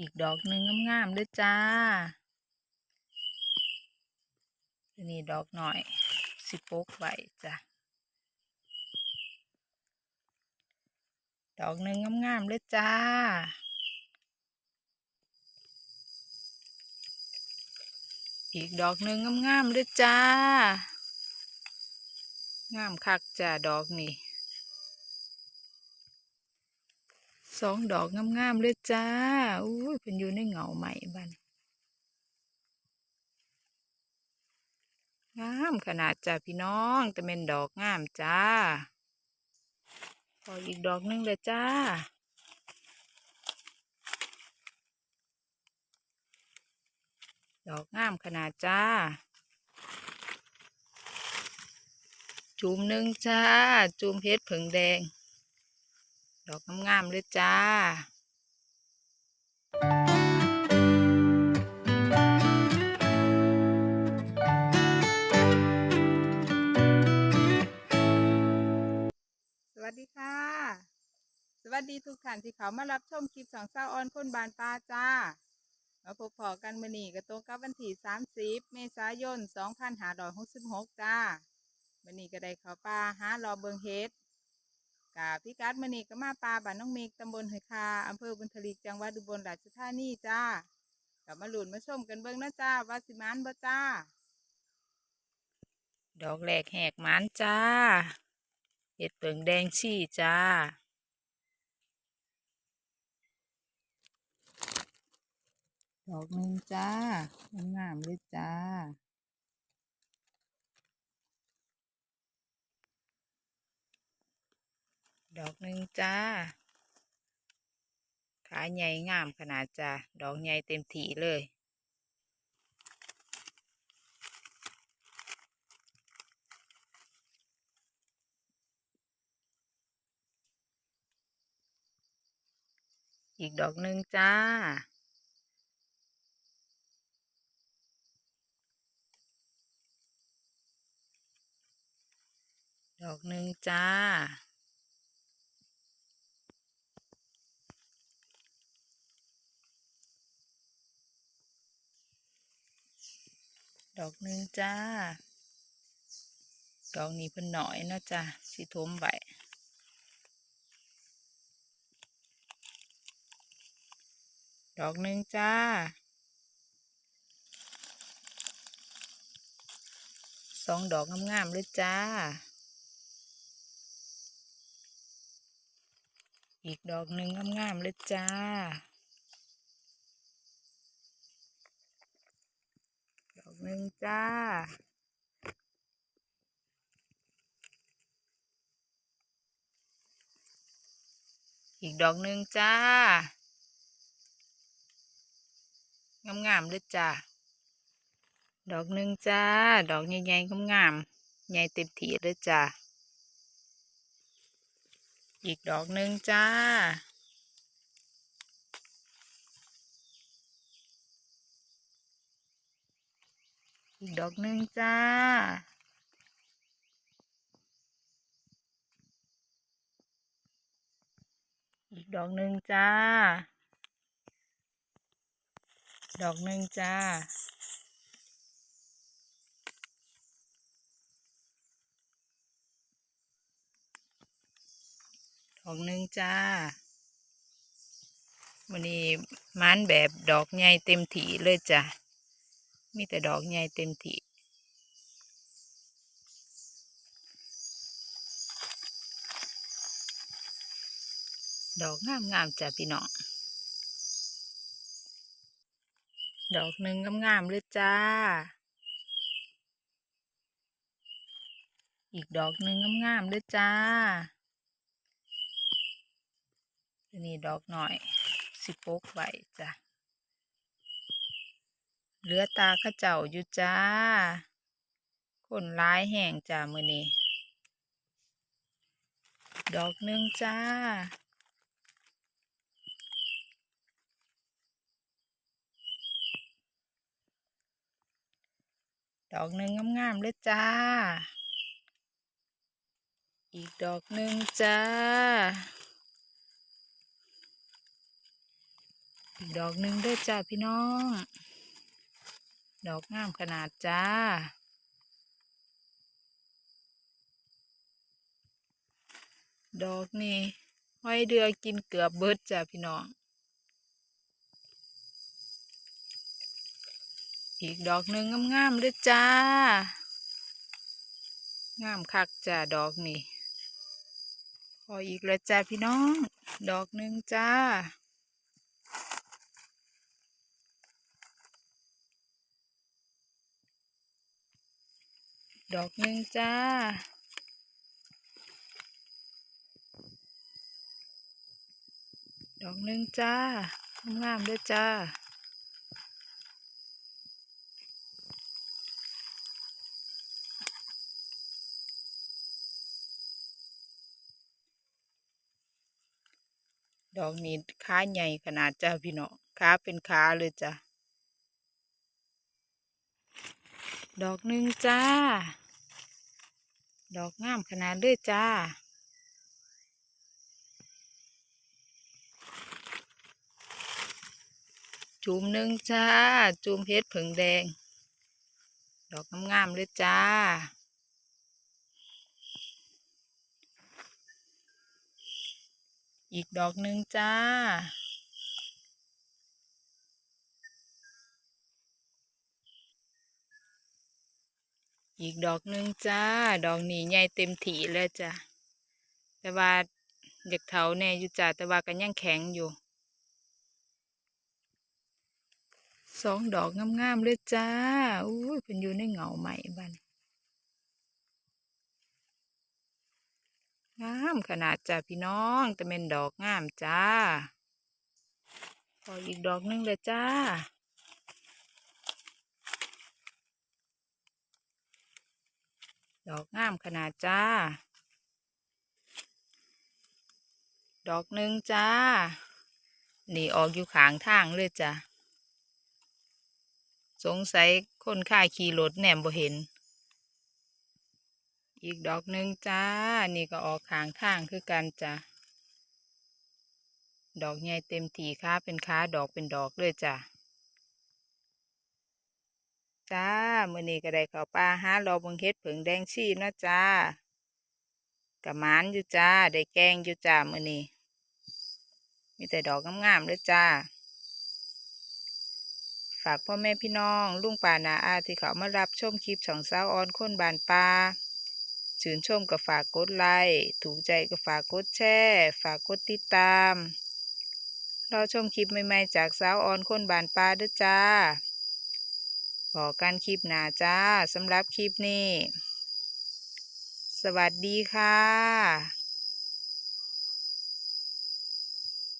อีกดอกหนึ่งงามๆเด้อจ้านนี้ดอกหน่อย สิปกไว้จ้ะ ดอกหนึ่งงามๆเลยจ้า อีกดอกหนึ่งงามๆเลยจ้า งามคักจ้าดอกนี่ สองดอกงามๆเลยจ้าอุ้ยเป็นอยู่ในเหงาใหม่บ้านงามขนาดจ้าพี่น้องแต่เป็นดอกงามจ้าขออีกดอกหนึงเลยจ้าดอกงามขนาดจ้า จุ่มหนึ่งจ้า จุ่มเพชรผึ่งแดง ดอกงามๆเลยจ้าสวัสดีค่ะ สวัสดีทุกท่านที่เขามารับชมคลิปสองเศร้าออนคนบานปลาจ้า มาพบพอกันมื่อนี้ก็ตรงกับวันที่30 เมษายน 2566 จ้ามื่อนี้ก็ได้เข้าป่าหารอเบิงเฮ็ด กาพิกัดมื่อนี้ก็มาป่าบ้านน้องเมกตำบลหอยคาอำเภอบุญทลีจังหวัดอุบลราชธานีจ้ากลับมาหลุนมาชมกันเบิ่งนะจ้าวาสิมานบ่จ้า ดอกแรกแหกมันจ้าเห็ดเปิงแดงชี่จ้าดอกหนึ่งจ้างามเลยจ้า ดอกหนึ่งจ้า ขาใหญ่งามขนาดจ้า ดอกใหญ่เต็มถีเลย อีกดอกหนึ่งจ้าดอกหนึ่งจ้า ดอกหนึ่งจ้า ดอกนี้เพิ่นหน่อยนะจ้าสิทมไว้ดอกหนึ่งจ้า สองดอกงามๆเลยจ้า อีกดอกหนึ่งงามๆเลยจ้า ดอก หนึ่งจ้า อีกดอกหนึ่งจ้า งามๆเลยจ้า ดอกหนึ่งจ้า ดอกใหญ่ๆงามๆใหญ่เต็มที่เลยจ้า อีกดอกหนึ่งจ้า อีกดอกหนึ่งจ้า อีกดอกหนึ่งจ้า ดอกหนึ่งจ้า ดอกหนึ่งจ้าวันนี้มันแบบดอกใหญ่เต็มถีเลยจ้ะ มีแต่ดอกใหญ่เต็มถีดอกงามงามๆจ้ะพี่น้อง ดอกหนึ่งงามๆเลยจ้า อีกดอกหนึ่งงามๆเลยจ้านนี้ดอกหน่อย สิปกไว้จ้ะ เหลือตาข้าเจ้าอยู่จ้า คนร้ายแห้งจ้ามือนี้ดอกหนึ่งจ้า ดอกหนึ่งงามๆเลยจ้า อีกดอกหนึ่งจ้า อีกดอกหนึ่งเด้อจ้าพี่น้อง ดอกงามขนาดจ้า ดอกนี่ห้อยเดือกินเกือบเบิดจ้าพี่น้อง อีกดอกหนึ่งงามๆเลยจ้า งามคักจ้าดอกนี่พออีกแล้วจ้าพี่น้อง ดอกหนึ่งจ้า ดอกหนึ่งจ้า ดอกหนึ่งจ้างามๆด้วยจ้า ดอกนี้ขาใหญ่ขนาดจ้าพี่น้องขาเป็นขาเลยจ้ะ ดอกหนึ่งจ้า ดอกงามขนาดเลยจ้า จุ่มหนึ่งจ้า จุ่มเพชรผึ่งแดง ดอกงามๆเลยจ้าอีกดอกหนึ่งจ้า อีกดอกหนึ่งจ้า ดอกนี้ใหญ่เต็มถีแล้วจ้ะแต่ว่าอยากเถาแน่อยู่จ้าแต่ว่ากันยังแข็งอยู่สองดอกงามๆเลยจ้าอุ้ยเป็นอยู่ในเหงาใหม่บ้านงามขนาดจ้าพี่น้องแต่เป็นดอกงามจ้าพออีกดอกหนึงเลยจ้า ดอกงามขนาดจ้า ดอกหนึ่งจ้า นี่ออกอยู่ขางทางเลยจ้ะสงสัยคนข่าขี่รถแหนมบ่เห็น อีกดอกหนึ่งจ้า นี่ก็ออกขางทางคือกันจ้ะดอกใหญ่เต็มทีค้าเป็นค้าดอกเป็นดอกเลยจ้ะ จ้ามื้อนี้ก็ได้ข้าวป่าหาลอบิงเฮ็ดเผิงแดงชี่เนะจ้ากระมานอยู่จ้า ได้แกงอยู่จ้ามื้อนี้มีแต่ดอกงามๆเลยจ้า ฝากพ่อแม่พี่น้อง ลุงป่านาอาที่เขามารับชมคลิปช่องสาวออนคนบานปลาชื่นชมก็ฝากกดไลค์ถูกใจก็ฝากกดแชร์ฝากกดติดตาม เรอชมคลิปใหม่ๆจากสาวออนคนบานปลาด้วยจ้า พอกันคลิปหน้าจ้าสำหรับคลิปนี้ สวัสดีค่ะ